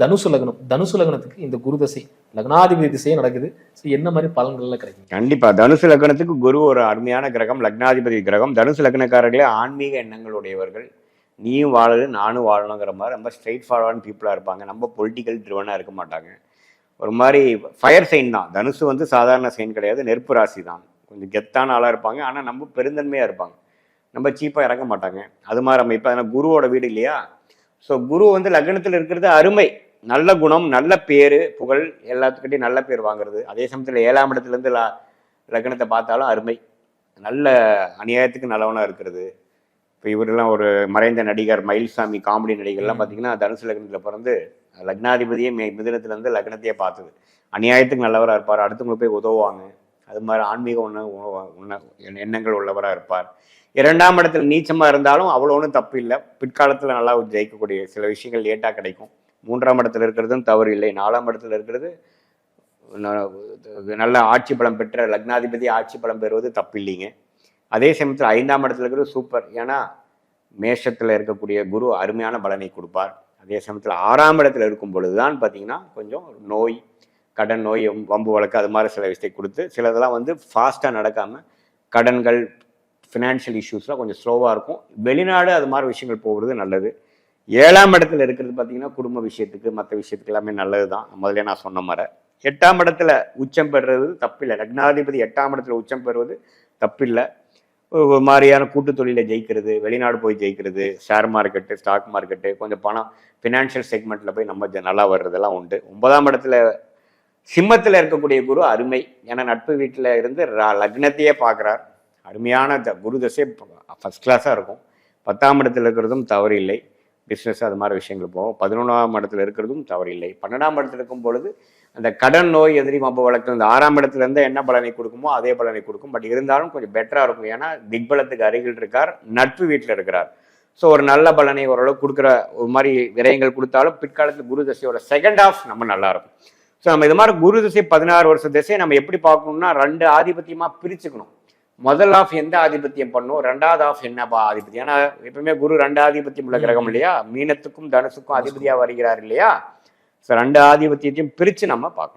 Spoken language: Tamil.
தனுசு லக்னம் தனுசு லக்னத்துக்கு இந்த குரு தசை லக்னாதிபதி திசையே நடக்குது. ஸோ என்ன மாதிரி பலன்கள்லாம் கிடைக்கும் கண்டிப்பா. தனுசு லக்னத்துக்கு குரு ஒரு அருமையான கிரகம் லக்னாதிபதி கிரகம். தனுசு லக்னக்காரர்களே ஆன்மீக எண்ணங்களுடையவர்கள். நீயும் வாழு நானும் வாழணுங்கிற மாதிரி ரொம்ப ஸ்ட்ரெயிட் ஃபார்வர்டான பீப்புளாக இருப்பாங்க. நம்ம பொலிட்டிக்கல் ட்ரிவனாக இருக்க மாட்டாங்க. ஒரு மாதிரி ஃபயர் சைன் தான். தனுசு வந்து சாதாரண சைன் கிடையாது. நெருப்பு ராசி தான். கொஞ்சம் கெத்தான ஆளாக இருப்பாங்க. ஆனால் நம்ம பெருந்தன்மையாக இருப்பாங்க. நம்ம சீப்பாக இறங்க மாட்டாங்க. அது மாதிரி நம்ம இப்போ குருவோட வீடு இல்லையா? ஸோ குரு வந்து லக்னத்தில் இருக்கிறது அருமை. நல்ல குணம் நல்ல பேர் புகழ் எல்லாத்துக்கிட்டையும் நல்ல பேர் வாங்குறது. அதே சமயத்தில் ஏழாம் இடத்துலேருந்து ல லக்னத்தை பார்த்தாலும் அருமை. நல்ல அநியாயத்துக்கு நல்லவனாக இருக்கிறது. இப்போ இவரெல்லாம் ஒரு மறைந்த நடிகர் மயில்சாமி காமெடி நடிகர்லாம் பார்த்தீங்கன்னா தனுசு லக்னத்தில் பிறந்து லக்னாதிபதியே மே மிதுனத்துலேருந்து லக்னத்தையே பார்த்தது. அநியாயத்துக்கு நல்லவராக இருப்பார். அடுத்தவங்களுக்கு போய் உதவுவாங்க. அது மாதிரி ஆன்மீக உண உண எண்ணங்கள் உள்ளவராக இருப்பார். இரண்டாம் இடத்துல நீச்சமாக இருந்தாலும் அவ்வளோ ஒன்றும் தப்பு இல்லை. பிற்காலத்தில் நல்லா ஜெயிக்கக்கூடிய சில விஷயங்கள் லேட்டாக கிடைக்கும். மூன்றாம் இடத்துல இருக்கிறதும் தவறு இல்லை. நாலாம் இடத்துல இருக்கிறது நல்ல ஆட்சி பலம் பெற்ற லக்னாதிபதி ஆட்சி பலம் பெறுவது தப்பு இல்லைங்க அதே சமயத்தில் ஐந்தாம் இடத்துல இருக்கிறது சூப்பர். ஏன்னா மேஷத்தில் இருக்கக்கூடிய குரு அருமையான பலனை கொடுப்பார். அதே சமயத்தில் ஆறாம் இடத்துல இருக்கும் பொழுது தான் பார்த்தீங்கன்னா கொஞ்சம் நோய் கடன் நோய் வம்பு வழக்கு அது மாதிரி சில விஷயத்தை கொடுத்து சிலதெல்லாம் வந்து ஃபாஸ்ட்டாக நடக்காமல் கடன்கள் ஃபினான்ஷியல் இஷ்யூஸ்லாம் கொஞ்சம் ஸ்லோவாக இருக்கும். வெளிநாடு அது மாதிரி விஷயங்கள் போகிறது நல்லது. ஏழாம் இடத்துல இருக்கிறது பார்த்தீங்கன்னா குடும்ப விஷயத்துக்கு மற்ற விஷயத்துக்கு எல்லாமே நல்லது தான் முதல்ல நான் சொன்ன மாதிரி. எட்டாம் இடத்துல உச்சம் பெறுறது தப்பில்லை. லக்னாதிபதி எட்டாம் இடத்துல உச்சம் பெறுவது தப்பில்லை. ஒரு மாதிரியான கூட்டு தொழிலை ஜெயிக்கிறது வெளிநாடு போய் ஜெயிக்கிறது ஷேர் மார்க்கெட்டு ஸ்டாக் மார்க்கெட்டு கொஞ்சம் பணம் ஃபினான்ஷியல் செக்மெண்ட்டில் போய் நம்ம நல்லா வர்றதெல்லாம் உண்டு. ஒன்பதாம் இடத்துல சிம்மத்தில் இருக்கக்கூடிய குரு அருமை. ஏன்னா நட்பு வீட்டில் இருந்து லக்னத்தையே பார்க்குறார். அருமையான த குரு தசை ஃபஸ்ட் கிளாஸாக இருக்கும். பத்தாம் இடத்துல இருக்கிறதும் தவறு இல்லை பிஸ்னஸ் அது மாதிரி விஷயங்கள் போவோம். பதினொன்றாம் இடத்துல இருக்கிறதும் தவறில்லை. இல்லை பன்னெண்டாம் இடத்துல இருக்கும் பொழுது அந்த கடன் நோய் எதிரி மப்ப வழக்கு இந்த ஆறாம் இடத்துலேருந்து என்ன பலனை கொடுக்குமோ அதே பலனை கொடுக்கும். பட் இருந்தாலும் கொஞ்சம் பெட்டராக இருக்கும். ஏன்னா திக்பலத்துக்கு அருகில் இருக்கார் நட்பு வீட்டில் இருக்கிறார். ஸோ ஒரு நல்ல பலனை ஓரளவு கொடுக்குற ஒரு மாதிரி விரயங்கள் கொடுத்தாலும் பிற்காலத்தில் குரு தசையோட செகண்ட் ஆஃப் நம்ம நல்லா இருக்கும். ஸோ நம்ம இது மாதிரி குரு திசை பதினாறு வருஷ திசையை நம்ம எப்படி பார்க்கணும்னா ரெண்டு ஆதிபத்தியமாக பிரிச்சுக்கணும். முதல் ஆஃப் எந்த ஆதிபத்தியம் பண்ணும்? ரெண்டாவது ஆஃப் என்னப்பா ஆதிபத்தியம்? ஏன்னா எப்பவுமே குரு ரெண்டு ஆதிபத்தியம் உள்ள கிரகம் இல்லையா? மீனத்துக்கும் தனுசுக்கும் அதிபதியாக வருகிறார் இல்லையா? ஸோ ரெண்டு ஆதிபத்தியத்தையும் பிரித்து நம்ம பார்க்கணும்.